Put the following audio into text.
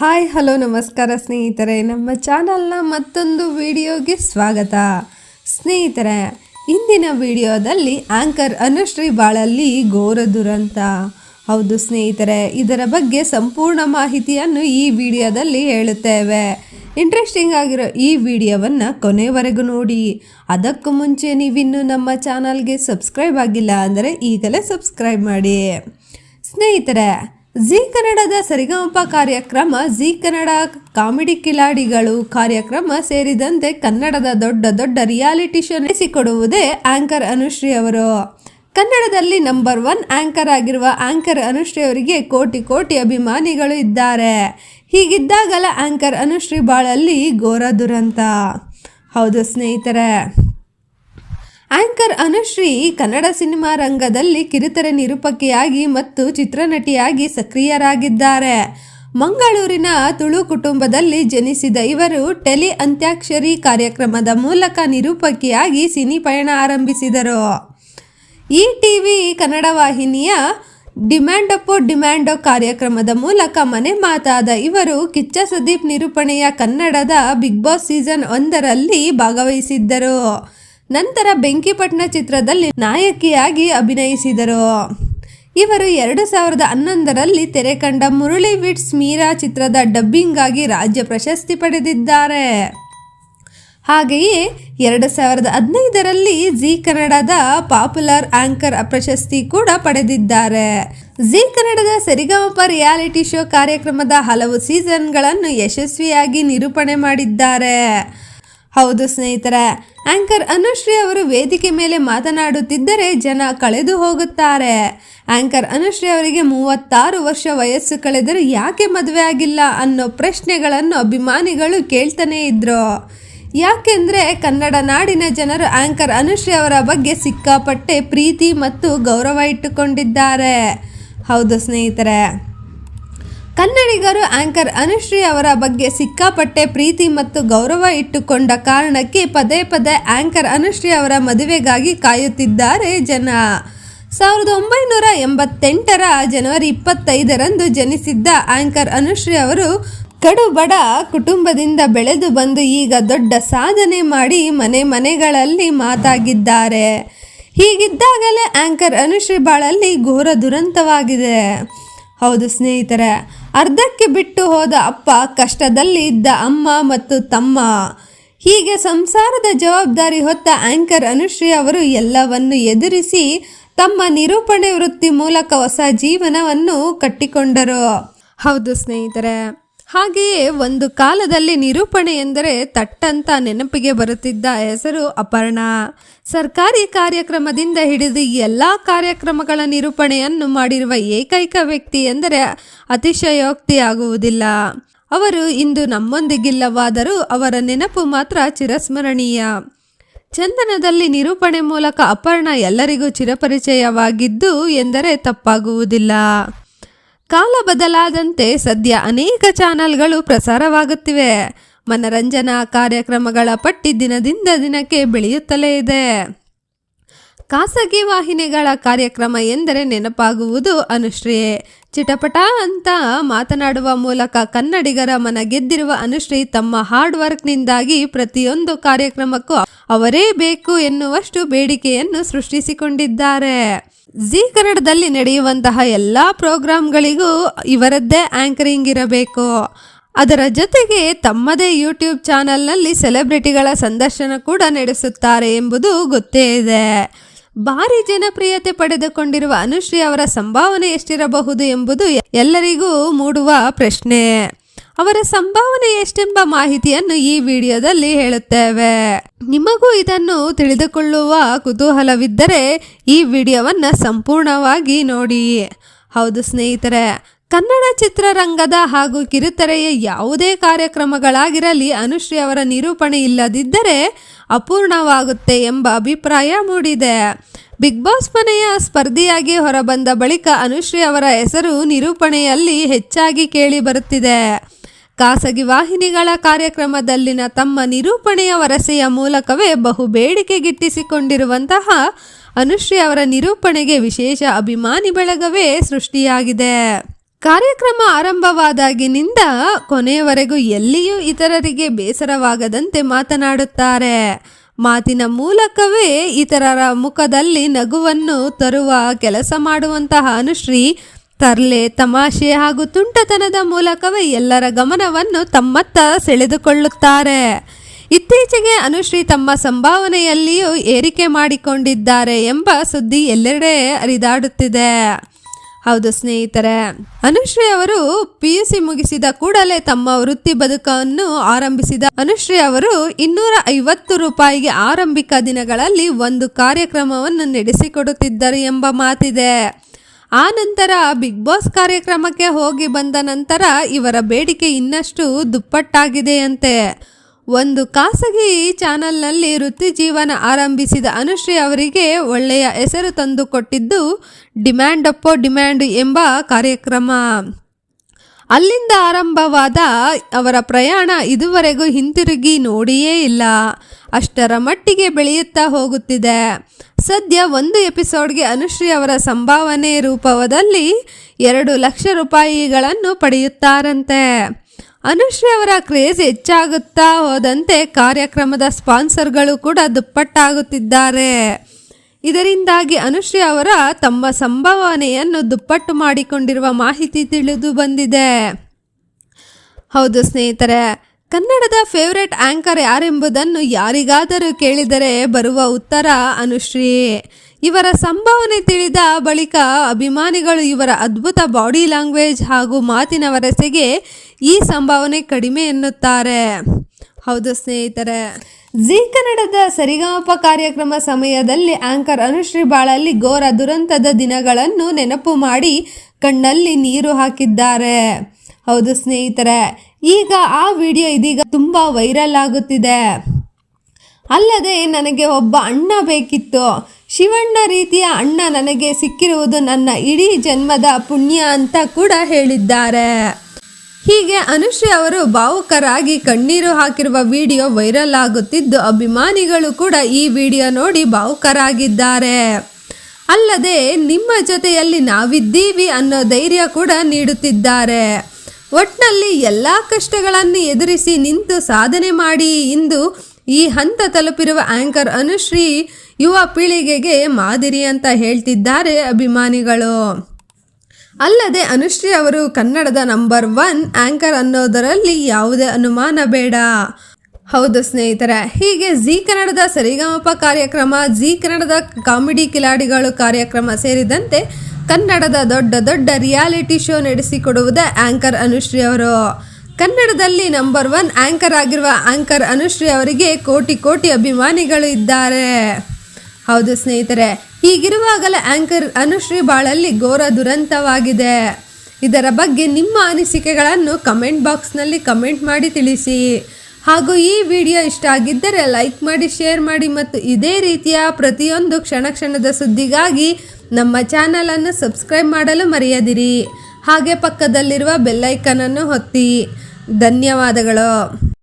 Hi, hello, ನಮಸ್ಕಾರ ಸ್ನೇಹಿತರೆ. ನಮ್ಮ ಚಾನಲ್ನ ಮತ್ತೊಂದು ವಿಡಿಯೋಗೆ ಸ್ವಾಗತ. ಸ್ನೇಹಿತರೆ, ಇಂದಿನ ವಿಡಿಯೋದಲ್ಲಿ ಆಂಕರ್ ಅನುಶ್ರೀ ಬಾಳಲ್ಲಿ ಘೋರ ದುರಂತ. ಹೌದು ಸ್ನೇಹಿತರೆ, ಇದರ ಬಗ್ಗೆ ಸಂಪೂರ್ಣ ಮಾಹಿತಿಯನ್ನು ಈ ವಿಡಿಯೋದಲ್ಲಿ ಹೇಳುತ್ತೇವೆ. ಇಂಟ್ರೆಸ್ಟಿಂಗ್ ಆಗಿರೋ ಈ ವಿಡಿಯೋವನ್ನು ಕೊನೆವರೆಗೂ ನೋಡಿ. ಅದಕ್ಕೂ ಮುಂಚೆ ನೀವಿನ್ನೂ ನಮ್ಮ ಚಾನಲ್ಗೆ ಸಬ್ಸ್ಕ್ರೈಬ್ ಆಗಿಲ್ಲ ಅಂದರೆ ಈಗಲೇ ಸಬ್ಸ್ಕ್ರೈಬ್ ಮಾಡಿ. ಸ್ನೇಹಿತರೆ ಜಿ ಕನ್ನಡದ ಸರಿಗಮಪ ಕಾರ್ಯಕ್ರಮ, ಜಿ ಕನ್ನಡ ಕಾಮಿಡಿ ಕಿಲಾಡಿಗಳು ಕಾರ್ಯಕ್ರಮ ಸೇರಿದಂತೆ ಕನ್ನಡದ ದೊಡ್ಡ ದೊಡ್ಡ ರಿಯಾಲಿಟಿ ಶೋ ನಡೆಸಿಕೊಡುವುದೇ ಆಂಕರ್ ಅನುಶ್ರೀ ಅವರು. ಕನ್ನಡದಲ್ಲಿ ನಂಬರ್ ಒನ್ ಆಂಕರ್ ಆಗಿರುವ ಆಂಕರ್ ಅನುಶ್ರೀ ಅವರಿಗೆ ಕೋಟಿ ಕೋಟಿ ಅಭಿಮಾನಿಗಳು ಇದ್ದಾರೆ. ಹೀಗಿದ್ದಾಗಲ ಆಂಕರ್ ಅನುಶ್ರೀ ಬಾಳಲ್ಲಿ ಘೋರ ದುರಂತ. ಹೌದು ಸ್ನೇಹಿತರೆ ಆಂಕರ್ ಅನುಶ್ರೀ ಕನ್ನಡ ಸಿನಿಮಾ ರಂಗದಲ್ಲಿ ಕಿರುತೆರೆ ನಿರೂಪಕಿಯಾಗಿ ಮತ್ತು ಚಿತ್ರನಟಿಯಾಗಿ ಸಕ್ರಿಯರಾಗಿದ್ದಾರೆ. ಮಂಗಳೂರಿನ ತುಳು ಕುಟುಂಬದಲ್ಲಿ ಜನಿಸಿದ ಇವರು ಟೆಲಿ ಅಂತ್ಯಾಕ್ಷರಿ ಕಾರ್ಯಕ್ರಮದ ಮೂಲಕ ನಿರೂಪಕಿಯಾಗಿ ಸಿನಿ ಪಯಣ ಆರಂಭಿಸಿದರು. ಈ ಟಿವಿ ಕನ್ನಡ ವಾಹಿನಿಯ ಡಿಮ್ಯಾಂಡಪ್ಪೋ ಡಿಮ್ಯಾಂಡೋ ಕಾರ್ಯಕ್ರಮದ ಮೂಲಕ ಮನೆ ಮಾತಾದ ಇವರು ಕಿಚ್ಚ ಸುದೀಪ್ ನಿರೂಪಣೆಯ ಕನ್ನಡದ ಬಿಗ್ ಬಾಸ್ ಸೀಸನ್ ಒಂದರಲ್ಲಿ ಭಾಗವಹಿಸಿದ್ದರು. ನಂತರ ಬೆಂಕಿಪಟ್ಟಣ ಚಿತ್ರದಲ್ಲಿ ನಾಯಕಿಯಾಗಿ ಅಭಿನಯಿಸಿದರು. ಇವರು ಎರಡು ಸಾವಿರದ ಹನ್ನೊಂದರಲ್ಲಿ ತೆರೆ ಕಂಡ ಮುರಳಿ ವಿಟ್ಸ್ ಮೀರಾ ಚಿತ್ರದ ಡಬ್ಬಿಂಗ್ ಆಗಿ ರಾಜ್ಯ ಪ್ರಶಸ್ತಿ ಪಡೆದಿದ್ದಾರೆ. ಹಾಗೆಯೇ ಎರಡು ಸಾವಿರದ ಹದಿನೈದರಲ್ಲಿ ಜಿ ಕನ್ನಡದ ಪಾಪ್ಯುಲರ್ ಆಂಕರ್ ಪ್ರಶಸ್ತಿ ಕೂಡ ಪಡೆದಿದ್ದಾರೆ. ಜಿ ಕನ್ನಡದ ಸರಿಗಮಪ ರಿಯಾಲಿಟಿ ಶೋ ಕಾರ್ಯಕ್ರಮದ ಹಲವು ಸೀಸನ್ಗಳನ್ನು ಯಶಸ್ವಿಯಾಗಿ ನಿರೂಪಣೆ ಮಾಡಿದ್ದಾರೆ. ಹೌದು ಸ್ನೇಹಿತರೆ ಆಂಕರ್ ಅನುಶ್ರೀ ಅವರು ವೇದಿಕೆ ಮೇಲೆ ಮಾತನಾಡುತ್ತಿದ್ದರೆ ಜನ ಕಳೆದು ಹೋಗುತ್ತಾರೆ. ಆಂಕರ್ ಅನುಶ್ರೀ ಅವರಿಗೆ ಮೂವತ್ತಾರು ವರ್ಷ ವಯಸ್ಸು ಕಳೆದರೂ ಯಾಕೆ ಮದುವೆ ಆಗಿಲ್ಲ ಅನ್ನೋ ಪ್ರಶ್ನೆಗಳನ್ನು ಅಭಿಮಾನಿಗಳು ಕೇಳ್ತಾನೆ ಇದ್ರು. ಯಾಕೆಂದರೆ ಕನ್ನಡ ನಾಡಿನ ಜನರು ಆಂಕರ್ ಅನುಶ್ರೀ ಅವರ ಬಗ್ಗೆ ಸಿಕ್ಕಾಪಟ್ಟೆ ಪ್ರೀತಿ ಮತ್ತು ಗೌರವ ಇಟ್ಟುಕೊಂಡಿದ್ದಾರೆ. ಹೌದು ಸ್ನೇಹಿತರೆ. ಕನ್ನಡಿಗರು ಆಂಕರ್ ಅನುಶ್ರೀ ಅವರ ಬಗ್ಗೆ ಸಿಕ್ಕಾಪಟ್ಟೆ ಪ್ರೀತಿ ಮತ್ತು ಗೌರವ ಇಟ್ಟುಕೊಂಡ ಕಾರಣಕ್ಕೆ ಪದೇ ಪದೇ ಆಂಕರ್ ಅನುಶ್ರೀ ಅವರ ಮದುವೆಗಾಗಿ ಕಾಯುತ್ತಿದ್ದಾರೆ ಜನ. ಸಾವಿರದ ಒಂಬೈನೂರ ಎಂಬತ್ತೆಂಟರ ಜನವರಿ ಇಪ್ಪತ್ತೈದರಂದು ಜನಿಸಿದ್ದ ಆಂಕರ್ ಅನುಶ್ರೀ ಅವರು ಕಡು ಬಡ ಕುಟುಂಬದಿಂದ ಬೆಳೆದು ಬಂದು ಈಗ ದೊಡ್ಡ ಸಾಧನೆ ಮಾಡಿ ಮನೆ ಮನೆಗಳಲ್ಲಿ ಮಾತಾಗಿದ್ದಾರೆ. ಹೀಗಿದ್ದಾಗಲೇ ಆಂಕರ್ ಅನುಶ್ರೀ ಬಾಳಲ್ಲಿ ಘೋರ ದುರಂತವಾಗಿದೆ. ಹೌದು ಸ್ನೇಹಿತರೆ, ಅರ್ಧಕ್ಕೆ ಬಿಟ್ಟು ಹೋದ ಅಪ್ಪ ಕಷ್ಟದಲ್ಲಿ ಇದ್ದ ಅಮ್ಮ ಮತ್ತು ತಮ್ಮ. ಹೀಗೆ ಸಂಸಾರದ ಜವಾಬ್ದಾರಿ ಹೊತ್ತ ಆಂಕರ್ ಅನುಶ್ರೀ ಅವರು ಎಲ್ಲವನ್ನು ಎದುರಿಸಿ ತಮ್ಮ ನಿರೂಪಣೆ ವೃತ್ತಿ ಮೂಲಕ ಹೊಸ ಜೀವನವನ್ನು ಕಟ್ಟಿಕೊಂಡರು. ಹೌದು ಸ್ನೇಹಿತರೆ ಹಾಗೆಯೇ ಒಂದು ಕಾಲದಲ್ಲಿ ನಿರೂಪಣೆ ಎಂದರೆ ತಟ್ಟಂತ ನೆನಪಿಗೆ ಬರುತ್ತಿದ್ದ ಹೆಸರು ಅಪರ್ಣ. ಸರ್ಕಾರಿ ಕಾರ್ಯಕ್ರಮದಿಂದ ಹಿಡಿದು ಎಲ್ಲ ಕಾರ್ಯಕ್ರಮಗಳ ನಿರೂಪಣೆಯನ್ನು ಮಾಡಿರುವ ಏಕೈಕ ವ್ಯಕ್ತಿ ಎಂದರೆ ಅತಿಶಯೋಕ್ತಿ ಆಗುವುದಿಲ್ಲ ಅವರು ಇಂದು ನಮ್ಮೊಂದಿಗಿಲ್ಲವಾದರೂ ಅವರ ನೆನಪು ಮಾತ್ರ ಚಿರಸ್ಮರಣೀಯ. ಚಂದನದಲ್ಲಿ ನಿರೂಪಣೆ ಮೂಲಕ ಅಪರ್ಣ ಎಲ್ಲರಿಗೂ ಚಿರಪರಿಚಯವಾಗಿದ್ದು ಎಂದರೆ ತಪ್ಪಾಗುವುದಿಲ್ಲ. ಕಾಲ ಬದಲಾದಂತೆ ಸದ್ಯ ಅನೇಕ ಚಾನೆಲ್ಗಳು ಪ್ರಸಾರವಾಗುತ್ತಿವೆ. ಮನರಂಜನಾ ಕಾರ್ಯಕ್ರಮಗಳ ಪಟ್ಟಿ ದಿನದಿಂದ ದಿನಕ್ಕೆ ಬೆಳೆಯುತ್ತಲೇ ಇದೆ. ಖಾಸಗಿ ವಾಹಿನಿಗಳ ಕಾರ್ಯಕ್ರಮ ಎಂದರೆ ನೆನಪಾಗುವುದು ಅನುಶ್ರೀ ಚಿಟಪಟ ಅಂತ ಮಾತನಾಡುವ ಮೂಲಕ ಕನ್ನಡಿಗರ ಮನ ಗೆದ್ದಿರುವ ಅನುಶ್ರೀ ತಮ್ಮ ಹಾರ್ಡ್ ವರ್ಕ್ನಿಂದಾಗಿ ಪ್ರತಿಯೊಂದು ಕಾರ್ಯಕ್ರಮಕ್ಕೂ ಅವರೇ ಬೇಕು ಎನ್ನುವಷ್ಟು ಬೇಡಿಕೆಯನ್ನು ಸೃಷ್ಟಿಸಿಕೊಂಡಿದ್ದಾರೆ. ಜೀ ಕನ್ನಡದಲ್ಲಿ ನಡೆಯುವಂತಹ ಎಲ್ಲ ಪ್ರೋಗ್ರಾಂಗಳಿಗೂ ಇವರದ್ದೇ ಆಂಕರಿಂಗ್ ಇರಬೇಕು. ಅದರ ಜೊತೆಗೆ ತಮ್ಮದೇ ಯೂಟ್ಯೂಬ್ ಚಾನಲ್ನಲ್ಲಿ ಸೆಲೆಬ್ರಿಟಿಗಳ ಸಂದರ್ಶನ ಕೂಡ ನಡೆಸುತ್ತಾರೆ ಎಂಬುದು ಗೊತ್ತೇ ಇದೆ. ಭಾರಿ ಜನಪ್ರಿಯತೆ ಪಡೆದುಕೊಂಡಿರುವ ಅನುಶ್ರೀ ಅವರ ಸಂಭಾವನೆ ಎಷ್ಟಿರಬಹುದು ಎಂಬುದು ಎಲ್ಲರಿಗೂ ಮೂಡುವ ಪ್ರಶ್ನೆ. ಅವರ ಸಂಭಾವನೆ ಎಷ್ಟೆಂಬ ಮಾಹಿತಿಯನ್ನು ಈ ವಿಡಿಯೋದಲ್ಲಿ ಹೇಳುತ್ತೇವೆ. ನಿಮಗೂ ಇದನ್ನು ತಿಳಿದುಕೊಳ್ಳುವ ಕುತೂಹಲವಿದ್ದರೆ ಈ ವಿಡಿಯೋವನ್ನು ಸಂಪೂರ್ಣವಾಗಿ ನೋಡಿ. ಹೌದು ಸ್ನೇಹಿತರೆ, ಕನ್ನಡ ಚಿತ್ರರಂಗದ ಹಾಗೂ ಕಿರುತೆರೆಯ ಯಾವುದೇ ಕಾರ್ಯಕ್ರಮಗಳಾಗಿರಲಿ, ಅನುಶ್ರೀ ಅವರ ನಿರೂಪಣೆ ಇಲ್ಲದಿದ್ದರೆ ಅಪೂರ್ಣವಾಗುತ್ತೆ ಎಂಬ ಅಭಿಪ್ರಾಯ ಮೂಡಿದೆ. ಬಿಗ್ ಬಾಸ್ ಮನೆಯ ಸ್ಪರ್ಧಿಯಾಗಿ ಹೊರಬಂದ ಬಳಿಕ ಅನುಶ್ರೀ ಅವರ ಹೆಸರು ನಿರೂಪಣೆಯಲ್ಲಿ ಹೆಚ್ಚಾಗಿ ಕೇಳಿ ಬರುತ್ತಿದೆ. ಖಾಸಗಿ ವಾಹಿನಿಗಳ ಕಾರ್ಯಕ್ರಮದಲ್ಲಿನ ತಮ್ಮ ನಿರೂಪಣೆಯ ವರಸೆಯ ಮೂಲಕವೇ ಬಹು ಬೇಡಿಕೆ ಗಿಟ್ಟಿಸಿಕೊಂಡಿರುವಂತಹ ಅನುಶ್ರೀ ಅವರ ನಿರೂಪಣೆಗೆ ವಿಶೇಷ ಅಭಿಮಾನಿ ಬಳಗವೇ ಸೃಷ್ಟಿಯಾಗಿದೆ. ಕಾರ್ಯಕ್ರಮ ಆರಂಭವಾದಾಗಿನಿಂದ ಕೊನೆಯವರೆಗೂ ಎಲ್ಲಿಯೂ ಇತರರಿಗೆ ಬೇಸರವಾಗದಂತೆ ಮಾತನಾಡುತ್ತಾರೆ. ಮಾತಿನ ಮೂಲಕವೇ ಇತರರ ಮುಖದಲ್ಲಿ ನಗುವನ್ನು ತರುವ ಕೆಲಸ ಮಾಡುವಂತಹ ಅನುಶ್ರೀ ತರ್ಲೆ ತಮಾಷೆ ಹಾಗೂ ತುಂಟತನದ ಮೂಲಕವೇ ಎಲ್ಲರ ಗಮನವನ್ನು ತಮ್ಮತ್ತ ಸೆಳೆದುಕೊಳ್ಳುತ್ತಾರೆ. ಇತ್ತೀಚೆಗೆ ಅನುಶ್ರೀ ತಮ್ಮ ಸಂಭಾವನೆಯಲ್ಲಿಯೂ ಏರಿಕೆ ಮಾಡಿಕೊಂಡಿದ್ದಾರೆ ಎಂಬ ಸುದ್ದಿ ಎಲ್ಲೆಡೆ ಹರಿದಾಡುತ್ತಿದೆ. ಹೌದು ಸ್ನೇಹಿತರೆ, ಅನುಶ್ರೀ ಅವರು ಪಿ ಯು ಸಿ ಮುಗಿಸಿದ ಕೂಡಲೇ ತಮ್ಮ ವೃತ್ತಿ ಬದುಕನ್ನು ಆರಂಭಿಸಿದ ಅನುಶ್ರೀ ಅವರು ಇನ್ನೂರ ಐವತ್ತು ರೂಪಾಯಿಗೆ ಆರಂಭಿಕ ದಿನಗಳಲ್ಲಿ ಒಂದು ಕಾರ್ಯಕ್ರಮವನ್ನು ನಡೆಸಿಕೊಡುತ್ತಿದ್ದರು ಎಂಬ ಮಾತಿದೆ. ಆ ನಂತರ ಬಿಗ್ ಬಾಸ್ ಕಾರ್ಯಕ್ರಮಕ್ಕೆ ಹೋಗಿ ಬಂದ ನಂತರ ಇವರ ಬೇಡಿಕೆ ಇನ್ನಷ್ಟು ದುಪ್ಪಟ್ಟಾಗಿದೆಯಂತೆ ಒಂದು ಖಾಸಗಿ ಚಾನೆಲ್ನಲ್ಲಿ ವೃತ್ತಿ ಜೀವನ ಆರಂಭಿಸಿದ ಅನುಶ್ರೀ ಅವರಿಗೆ ಒಳ್ಳೆಯ ಹೆಸರು ತಂದುಕೊಟ್ಟಿದ್ದು ಡಿಮ್ಯಾಂಡ್ ಅಪ್ಪೋ ಡಿಮ್ಯಾಂಡ್ ಎಂಬ ಕಾರ್ಯಕ್ರಮ. ಅಲ್ಲಿಂದ ಆರಂಭವಾದ ಅವರ ಪ್ರಯಾಣ ಇದುವರೆಗೂ ಹಿಂತಿರುಗಿ ನೋಡಿಯೇ ಇಲ್ಲ. ಅಷ್ಟರ ಮಟ್ಟಿಗೆ ಬೆಳೆಯುತ್ತಾ ಹೋಗುತ್ತಿದೆ. ಸದ್ಯ ಒಂದು ಎಪಿಸೋಡ್ಗೆ ಅನುಶ್ರೀ ಅವರ ಸಂಭಾವನೆ ರೂಪದಲ್ಲಿ ಎರಡು ಲಕ್ಷ ರೂಪಾಯಿಗಳನ್ನು ಪಡೆಯುತ್ತಾರಂತೆ. ಅನುಶ್ರೀ ಅವರ ಕ್ರೇಜ್ ಹೆಚ್ಚಾಗುತ್ತಾ ಹೋದಂತೆ ಕಾರ್ಯಕ್ರಮದ ಸ್ಪಾನ್ಸರ್ಗಳು ಕೂಡ ದುಪ್ಪಟ್ಟಾಗುತ್ತಿದ್ದಾರೆ. ಇದರಿಂದಾಗಿ ಅನುಶ್ರೀ ಅವರ ತಮ್ಮ ಸಂಭಾವನೆಯನ್ನು ದುಪ್ಪಟ್ಟು ಮಾಡಿಕೊಂಡಿರುವ ಮಾಹಿತಿ ತಿಳಿದು ಬಂದಿದೆ. ಹೌದು ಸ್ನೇಹಿತರೆ ಕನ್ನಡದ ಫೇವರೆಟ್ ಆಂಕರ್ ಯಾರೆಂಬುದನ್ನು ಯಾರಿಗಾದರೂ ಕೇಳಿದರೆ ಬರುವ ಉತ್ತರ ಅನುಶ್ರೀ. ಇವರ ಸಂಭಾವನೆ ತಿಳಿದ ಬಳಿಕ ಅಭಿಮಾನಿಗಳು ಇವರ ಅದ್ಭುತ ಬಾಡಿ ಲ್ಯಾಂಗ್ವೇಜ್ ಹಾಗೂ ಮಾತಿನ ವರಸೆಗೆ ಈ ಸಂಭಾವನೆ ಕಡಿಮೆ ಎನ್ನುತ್ತಾರೆ. ಹೌದು ಸ್ನೇಹಿತರೆ, ಜಿ ಕನ್ನಡದ ಸರಿಗಮಪ ಕಾರ್ಯಕ್ರಮ ಸಮಯದಲ್ಲಿ ಆಂಕರ್ ಅನುಶ್ರೀ ಬಾಳಲ್ಲಿ ಘೋರ ದುರಂತದ ದಿನಗಳನ್ನು ನೆನಪು ಮಾಡಿ ಕಣ್ಣಲ್ಲಿ ನೀರು ಹಾಕಿದ್ದಾರೆ. ಹೌದು ಸ್ನೇಹಿತರೆ, ಈಗ ಆ ವಿಡಿಯೋ ಇದೀಗ ತುಂಬ ವೈರಲ್ ಆಗುತ್ತಿದೆ. ಅಲ್ಲದೆ ನನಗೆ ಒಬ್ಬ ಅಣ್ಣ ಬೇಕಿತ್ತು. ಶಿವಣ್ಣ ರೀತಿಯ ಅಣ್ಣ ನನಗೆ ಸಿಕ್ಕಿರುವುದು ನನ್ನ ಇಡೀ ಜನ್ಮದ ಪುಣ್ಯ ಅಂತ ಕೂಡ ಹೇಳಿದ್ದಾರೆ. ಹೀಗೆ ಅನುಶ್ರೀ ಅವರು ಭಾವುಕರಾಗಿ ಕಣ್ಣೀರು ಹಾಕಿರುವ ವಿಡಿಯೋ ವೈರಲ್ ಆಗುತ್ತಿದ್ದು ಅಭಿಮಾನಿಗಳು ಕೂಡ ಈ ವಿಡಿಯೋ ನೋಡಿ ಭಾವುಕರಾಗಿದ್ದಾರೆ. ಅಲ್ಲದೆ ನಿಮ್ಮ ಜೊತೆಯಲ್ಲಿ ನಾವಿದ್ದೀವಿ ಅನ್ನೋ ಧೈರ್ಯ ಕೂಡ ನೀಡುತ್ತಿದ್ದಾರೆ. ಒಟ್ನಲ್ಲಿ ಎಲ್ಲ ಕಷ್ಟಗಳನ್ನು ಎದುರಿಸಿ ನಿಂತು ಸಾಧನೆ ಮಾಡಿ ಇಂದು ಈ ಹಂತ ತಲುಪಿರುವ ಆಂಕರ್ ಅನುಶ್ರೀ ಯುವ ಪೀಳಿಗೆಗೆ ಮಾದರಿ ಅಂತ ಹೇಳ್ತಿದ್ದಾರೆ ಅಭಿಮಾನಿಗಳು. ಅಲ್ಲದೆ ಅನುಶ್ರೀ ಅವರು ಕನ್ನಡದ ನಂಬರ್ ಒನ್ ಆಂಕರ್ ಅನ್ನೋದರಲ್ಲಿ ಯಾವುದೇ ಅನುಮಾನ ಬೇಡ. ಹೌದು ಸ್ನೇಹಿತರೆ, ಹೀಗೆ ಜಿ ಕನ್ನಡದ ಸರಿಗಮಪ ಕಾರ್ಯಕ್ರಮ, ಜಿ ಕನ್ನಡದ ಕಾಮಿಡಿ ಕಿಲಾಡಿಗಳು ಕಾರ್ಯಕ್ರಮ ಸೇರಿದಂತೆ ಕನ್ನಡದ ದೊಡ್ಡ ದೊಡ್ಡ ರಿಯಾಲಿಟಿ ಶೋ ನಡೆಸಿಕೊಡುವುದೇ ಆಂಕರ್ ಅನುಶ್ರೀ ಅವರು. ಕನ್ನಡದಲ್ಲಿ ನಂಬರ್ ಒನ್ ಆಂಕರ್ ಆಗಿರುವ ಆಂಕರ್ ಅನುಶ್ರೀ ಅವರಿಗೆ ಕೋಟಿ ಕೋಟಿ ಅಭಿಮಾನಿಗಳು ಇದ್ದಾರೆ. ಹೌದು ಸ್ನೇಹಿತರೆ, ಹೀಗಿರುವಾಗಲೇ ಆಂಕರ್ ಅನುಶ್ರೀ ಬಾಳಲ್ಲಿ ಘೋರ ದುರಂತವಾಗಿದೆ. ಇದರ ಬಗ್ಗೆ ನಿಮ್ಮ ಅನಿಸಿಕೆಗಳನ್ನು ಕಮೆಂಟ್ ಬಾಕ್ಸ್ನಲ್ಲಿ ಕಮೆಂಟ್ ಮಾಡಿ ತಿಳಿಸಿ. ಹಾಗೂ ಈ ವಿಡಿಯೋ ಇಷ್ಟ ಆಗಿದ್ದರೆ ಲೈಕ್ ಮಾಡಿ ಶೇರ್ ಮಾಡಿ ಮತ್ತು ಇದೇ ರೀತಿಯ ಪ್ರತಿಯೊಂದು ಕ್ಷಣ ಕ್ಷಣದ ಸುದ್ದಿಗಾಗಿ ನಮ್ಮ ಚಾನಲನ್ನು ಸಬ್ಸ್ಕ್ರೈಬ್ ಮಾಡಲು ಮರೆಯದಿರಿ. ಹಾಗೆ ಪಕ್ಕದಲ್ಲಿರುವ ಬೆಲ್ಲೈಕನನ್ನು ಒತ್ತಿ. ಧನ್ಯವಾದಗಳು.